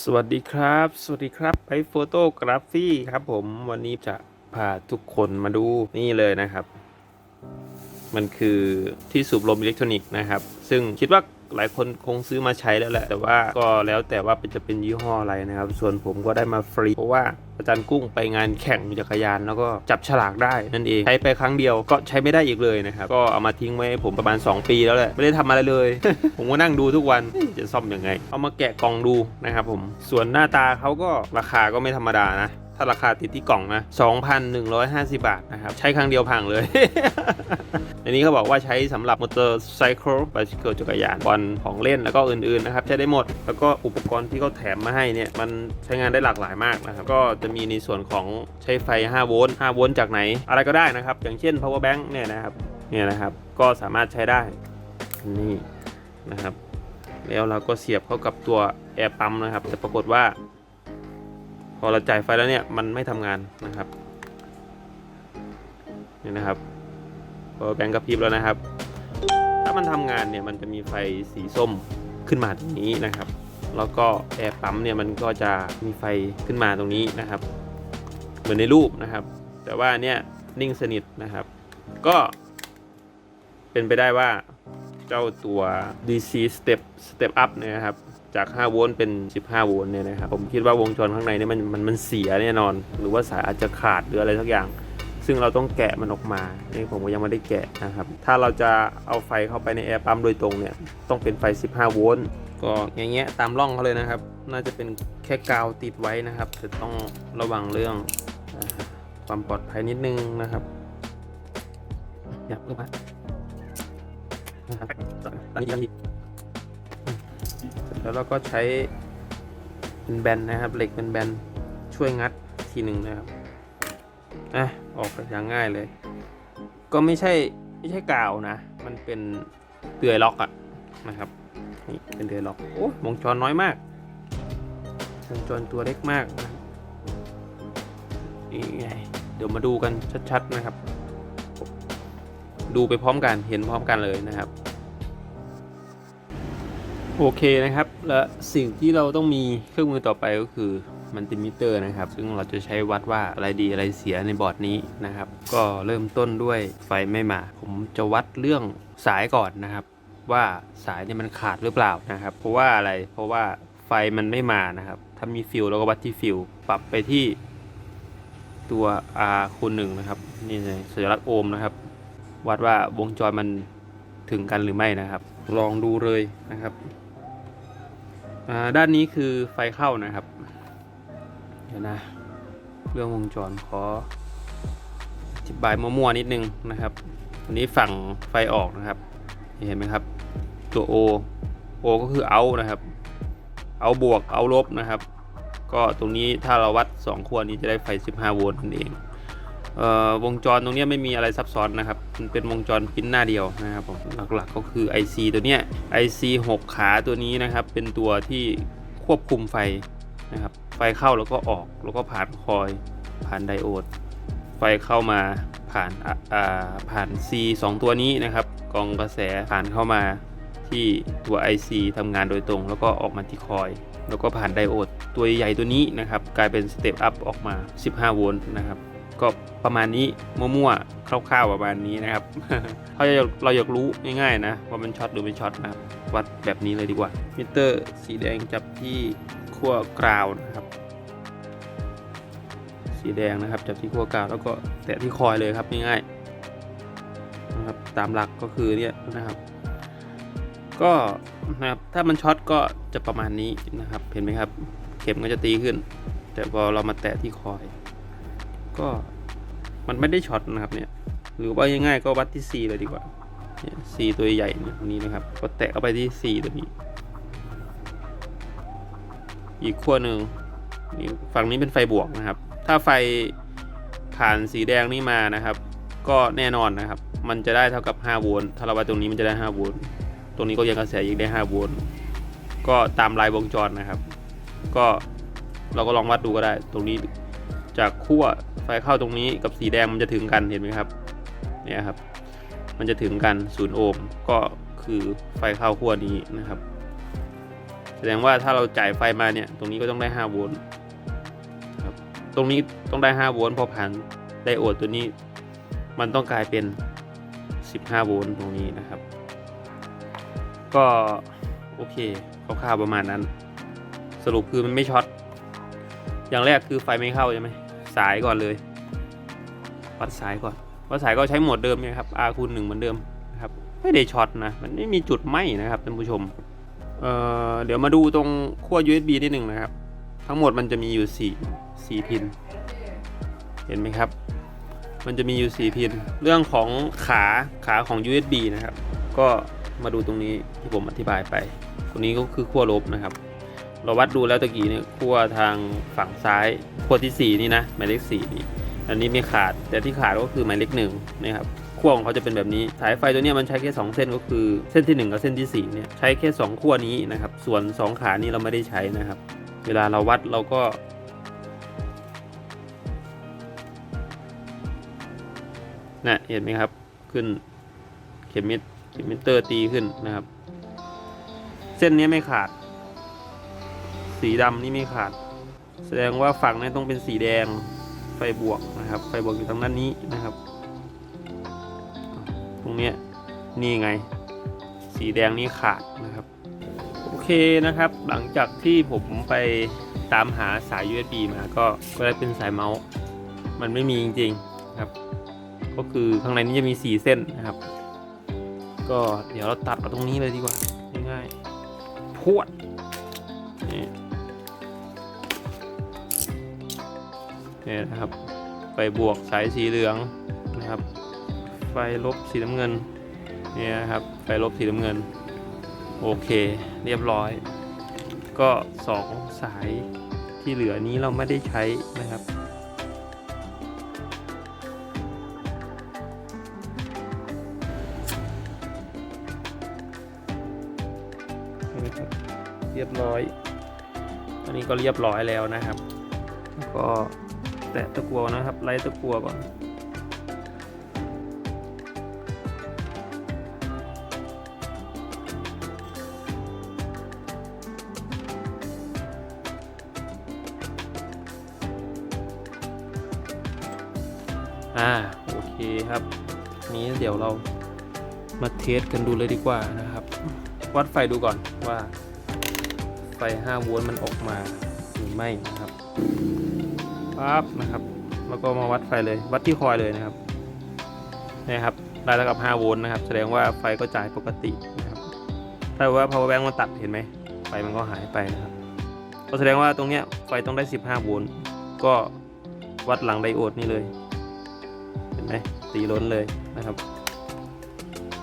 สวัสดีครับ สวัสดีครับไอโฟโตกราฟีครับผมวันนี้จะพาทุกคนมาดูนี่เลยนะครับ มันคือที่สูบลมอิเล็กทรอนิกส์นะครับ ซึ่งคิดว่า หลายคนคงซื้อมาใช้แล้วแหละ แต่ว่าก็แล้วแต่ว่าจะเป็นยี่ห้ออะไรนะครับ ส่วนผมก็ได้มาฟรี เพราะว่าอาจารย์กุ้งไปงานแข่งจักรยาน แล้วก็จับฉลากได้นั่นเอง ใช้ไปครั้งเดียวก็ใช้ไม่ได้อีกเลยนะครับ ก็เอามาทิ้งไว้ผมประมาณ 2 ปีแล้วแหละ ไม่ได้ทำอะไรเลย ผมก็นั่งดูทุกวันจะซ่อมยังไง เอามาแกะกล่องดูนะครับผม ส่วนหน้าตาเขาก็ราคาก็ไม่ธรรมดานะ ถ้าราคาติดที่กล่องนะ 2,150 บาทนะครับ ใช้ครั้งเดียวพังเลยในนี้เขาบอกว่าใช้สำหรับมอเตอร์ไซค์บ i ซิเคิลจักรยานบอลของเล่นแล้วก็อื่นๆนะครับ ใช้ได้หมด แล้วก็อุปกรณ์ที่เขาแถมมาให้เนี่ย มันใช้งานได้หลากหลายมากนะครับ ก็จะมีในส่วนของใช้ไฟ 5 โวลต์ 5 โวลต์จากไหน อะไรก็ได้นะครับ อย่างเช่น power bank เนี่ยนะครับเนี่ยนะครับ ก็สามารถใช้ได้ นี่นะครับ แล้วเราก็เสียบเข้ากับตัวแอร์ปั๊มนะครับ แต่ปรากฏว่า พอเราจ่ายไฟแล้วเนี่ยมันไม่ทำงานนะครับนี่นะครับพอแบงก์กระพริบแล้วนะครับ ถ้ามันทำงานเนี่ยมันจะมีไฟสีส้มขึ้นมาตรงนี้นะครับ แล้วก็แอร์ปั๊มเนี่ยมันก็จะมีไฟขึ้นมาตรงนี้นะครับ เหมือนในรูปนะครับ แต่ว่าเนี่ยนิ่งสนิทนะครับ ก็เป็นไปได้ว่าเจ้าตัว DC Step Step Up เนยนะครับ จาก 5 โวลต์เป็น 15 โวลต์เนี่ยนะครับผมคิดว่าวงจรข้างในเนี่ยมันมันมันเสียแน่นอน หรือว่าสายอาจจะขาดหรืออะไรสักอย่าง ซึ่งเราต้องแกะมันออกมานี่ผมก็ยังไม่ได้แกะนะครับ ถ้าเราจะเอาไฟเข้าไปในแอร์ปั๊มโดยตรงเนี่ยต้องเป็นไฟ 15 โวลต์ก็อย่างเงี้ยตามร่องเขาเลยนะครับ น่าจะเป็นแค่กาวติดไว้นะครับจะต้องระวังเรื่องอความปลอดภัยนิดนึงนะครับอยากเพิ่มานะครับตอนนี้ยังอีก แล้วเราก็ใช้เป็นแบนนะครับ เหล็กเป็นแบนช่วยงัดทีหนึ่งนะครับอะออกอย่างง่ายเลย ก็ไม่ใช่ไม่ใช่กาวนะ มันเป็นเตือยล็อกอะนะครับนี่เป็นเตือยล็อกโอ้วงจรน้อยมากวงจรตัวเล็กมากนะนี่ไงเดี๋ยวมาดูกันชัดๆนะครับ ดูไปพร้อมกันเห็นพร้อมกันเลยนะครับ โอเคนะครับ และสิ่งที่เราต้องมีเครื่องมือต่อไปก็คือมัลติมิเตอร์นะครับ ซึ่งเราจะใช้วัดว่าอะไรดีอะไรเสียในบอร์ดนี้นะครับ ก็เริ่มต้นด้วยไฟไม่มา ผมจะวัดเรื่องสายก่อนนะครับ ว่าสายเนี่ยมันขาดหรือเปล่านะครับ เพราะว่าอะไรเพราะว่าไฟมันไม่มานะครับ ถ้ามีฟิลเราก็วัดที่ฟิลปรับไปที่ตัว R คูณหนึ่งนะครับนี่เลยสัญลักษณ์โอห์มนะครับ วัดว่าวงจรมันถึงกันหรือไม่นะครับ ลองดูเลยนะครับ ด้านนี้คือไฟเข้านะครับ เดี๋ยวนะ เรื่องวงจรขออธิบายมั่วๆนิดนึงนะครับอันนี้ฝั่งไฟออกนะครับเห็นไหมครับ ตัว O O ก็คือเอานะครับ เอาบวกเอาลบนะครับ ก็ตรงนี้ถ้าเราวัด 2ขั้วนี้จะได้ไฟ 15 โวลต์นั่นเอง วงจรตรงนี้ไม่มีอะไรซับซ้อนนะครับมันเป็นวงจรพินหน้าเดียวนะครับผมหลักๆก็คือ IC ตัวเนี้ย IC 6 ขาตัวนี้นะครับ เป็นตัวที่ควบคุมไฟนะครับ ไฟเข้าแล้วก็ออกแล้วก็ผ่านคอยผ่านไดโอด ไฟเข้ามาผ่านอ่าอ่าผ่าน C 2 ตัวนี้นะครับกองกระแสผ่านเข้ามาที่ตัว IC ทำงานโดยตรง แล้วก็ออกมาที่คอย แล้วก็ผ่านไดโอด ตัวใหญ่ตัวนี้นะครับ กลายเป็นสเตปอัพออกมา 15 โวลต์นะครับ ก็ประมาณนี้มั่วๆคร่าวๆประมาณนี้นะครับถ้าเราเราอยากรู้ง่ายๆนะว่ามันช็อตหรือไม่ช็อตนะครับวัดแบบนี้เลยดีกว่ามิเตอร์สีแดงจับที่ขั้วกราวนะครับ สีแดงนะครับจับที่ขั้วกราวแล้วก็แตะที่คอยเลยครับง่ายๆนะครับตามหลักก็คือเนี่ยนะครับ ก็นะครับถ้ามันช็อตก็จะประมาณนี้นะครับเห็นไหมครับ เข็มก็จะตีขึ้น แต่พอเรามาแตะที่คอย ก็มันไม่ได้ช็อตนะครับเนี่ยหรือว่าง่ายๆก็วัดที่ C เลยดีกว่าเนี่ย C ตัวใหญ่เนี่ยตรงนี้นะครับก็แตะเข้าไปที่ C ตัวนี้ อีกขั้วหนึ่งนี่ฝั่งนี้เป็นไฟบวกนะครับ ถ้าไฟผ่านสีแดงนี้มานะครับ ก็แน่นอนนะครับ มันจะได้เท่ากับ 5 โวลต์ถ้าเราวัดตรงนี้มันจะได้ 5 โวลต์ตรงนี้ก็ยังกระแสยิงได้ 5 โวลต์ก็ตามลายวงจรนะครับ ก็เราก็ลองวัดดูก็ได้ ตรงนี้ จากขั้วไฟเข้าตรงนี้กับสีแดงมันจะถึงกันเห็นไหมครับเนี่ยครับ มันจะถึงกัน0โอห์มก็คือไฟเข้าขั้วนี้นะครับ แสดงว่าถ้าเราจ่ายไฟมาเนี่ยตรงนี้ก็ต้องได้5โวลต์ครับตรงนี้ต้องได้5โวลต์พอผ่านไดโอดตัวนี้ มันต้องกลายเป็น 15โวลต์ตรงนี้นะครับ ก็โอเคคร่าวๆประมาณนั้น สรุปคือมันไม่ช็อตอย่างแรกคือไฟไม่เข้าใช่ไหม สายก่อนเลย วัดสายก่อน วัดสายก็ใช้โหมดเดิมนี่ยครับ R คูณหนึ่งเหมือนเดิมนะครับ ไม่ได้ช็อตนะ มันไม่มีจุดไหมนะครับท่านผู้ชม เอ่อ เดี๋ยวมาดูตรงขั้ว USB นิดหนึ่งนะครับ ทั้งหมดมันจะมีอยู่4 4พิน เห็นไหมครับ มันจะมีอยู่4พิน เรื่องของขาขาของ USB นะครับ ก็มาดูตรงนี้ที่ผมอธิบายไป ตรงนี้ก็คือขั้วลบนะครับ เราวัดดูแล้วตะกี้เนี่ยขั้วทางฝั่งซ้ายขั้วที่ 4 นี่นะหมายเลข4นี่อันนี้ไม่ขาดแต่ที่ขาดก็คือหมายเลขหนึ่งนะครับขั้วของเขาจะเป็นแบบนี้สายไฟตัวนี้มันใช้แค่ 2 เส้นก็คือเส้นที่ 1 กับเส้นที่ 4 เนี่ยใช้แค่ 2 ขั้วนี้นะครับ ส่วน 2 ขานี้เราไม่ได้ใช้นะครับ เวลาเราวัดเราก็นะเห็นไหมครับขึ้นเข็มมิตรเข็มมิเตอร์ตีขึ้นนะครับ เส้นนี้ไม่ขาด สีดำนี่ไม่ขาด แสดงว่าฝั่งนี้ต้องเป็นสีแดงไฟบวกนะครับ ไฟบวกอยู่ทางด้านนี้นะครับ ตรงเนี้ยนี่ไง สีแดงนี่ขาดนะครับ โอเคนะครับ หลังจากที่ผมไปตามหาสาย USB มาก็ก็ได้เป็นสายเมาส์ มันไม่มีจริงๆนะครับ ก็คือข้างในนี้จะมี 4 เส้นนะครับ ก็เดี๋ยวเราตัดเอาตรงนี้เลยดีกว่าง่ายๆพวดนี่ นี่นะครับ ไฟบวกสายสีเหลืองนะครับ ไฟลบสีน้ำเงินนี่นะครับ ไฟลบสีน้ำเงิน โอเค เรียบร้อย ก็สองสายที่เหลือนี้เราไม่ได้ใช้นะครับเรียบร้อย อันนี้ก็เรียบร้อยแล้วนะครับ ก็ แตะตะกัวนะครับ ไล่ตะกัวก่อนอ่าโอเคครับนี้เดี๋ยวเรามาเทสกันดูเลยดีกว่านะครับ วัดไฟดูก่อนว่า ไฟ 5 โวลต์มันออกมาหรือไม่นะครับ ปั๊บนะครับ แล้วก็มาวัดไฟเลย วัดที่คอยเลยนะครับนี่ครับได้แล้วกับ 5 โวลต์นะครับ แสดงว่าไฟก็จ่ายปกตินะครับถ้าว่า power bank มันตัดเห็นไหมไฟมันก็หายไปนะครับ ก็แสดงว่าตรงเนี้ยไฟต้องได้ 15 โวลต์ ก็วัดหลังไดโอดนี่เลย เห็นไหมตีล้นเลยนะครับ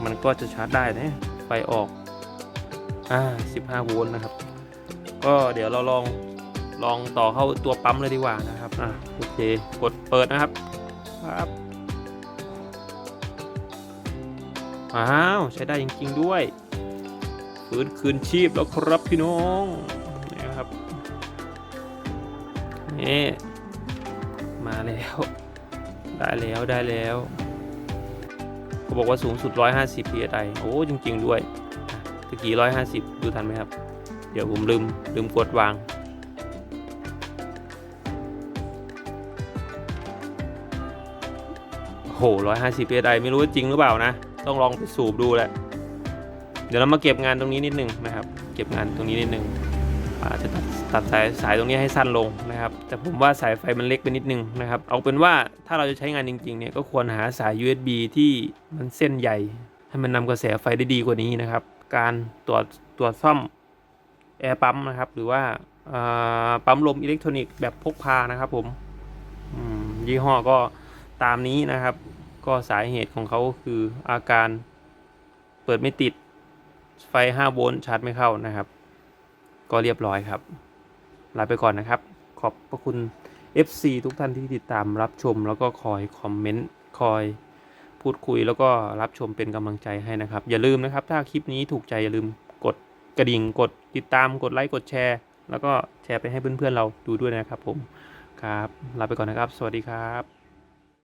มันก็จะชาร์จได้นะ ไฟออก อ่า 15 โวลต์นะครับ ก็เดี๋ยวเราลอง ลองต่อเข้าตัวปั๊มเลยดีกว่านะครับอ่าโอเคกดเปิดนะครับครับอ้าวใช้ได้จริง ๆ ด้วยฟื้นคืนชีพแล้วครับพี่น้องนี่ครับนี่มาแล้ว ได้แล้วได้แล้วเขาบอกว่าสูงสุด 150 psi โอ้จริง ๆ ด้วยอะตะกี้ 150 ดูทันไหมครับ เดี๋ยวผมลืมลืมกดวาง โอ้โห150 psi ไม่รู้ว่าจริงหรือเปล่านะ ต้องลองไปสูบดูแหละ เดี๋ยวเรามาเก็บงานตรงนี้นิดนึงนะครับ เก็บงานตรงนี้นิดนึงอาจจะตัดตัดสายสายตรงนี้ให้สั้นลงนะครับ แต่ผมว่าสายไฟมันเล็กไปนิดนึงนะครับ เอาเป็นว่าถ้าเราจะใช้งานจริงๆเนี่ยก็ควรหาสาย USB ที่มันเส้นใหญ่ ให้มันนำกระแสไฟได้ดีกว่านี้นะครับ การตรวจตรวจซ่อมแอร์ปั๊มนะครับ หรือว่าปั๊มลมอิเล็กทรอนิกส์แบบพกพานะครับผมมยี่ห้อก็ ตามนี้นะครับ ก็สาเหตุของเขาคืออาการเปิดไม่ติดไฟ 5 โวลต์ชาร์จไม่เข้านะครับ ก็เรียบร้อยครับลาไปก่อนนะครับ ขอบพระคุณ FC ทุกท่านที่ติดตามรับชม แล้วก็คอยคอมเมนต์คอยพูดคุยแล้วก็รับชมเป็นกำลังใจให้นะครับ อย่าลืมนะครับ ถ้าคลิปนี้ถูกใจอย่าลืมกดกระดิ่งกดติดตามกดไลค์กดแชร์ แล้วก็แชร์ไปให้เพื่อนๆเราดูด้วยนะครับผมครับลาไปก่อนนะครับ สวัสดีครับ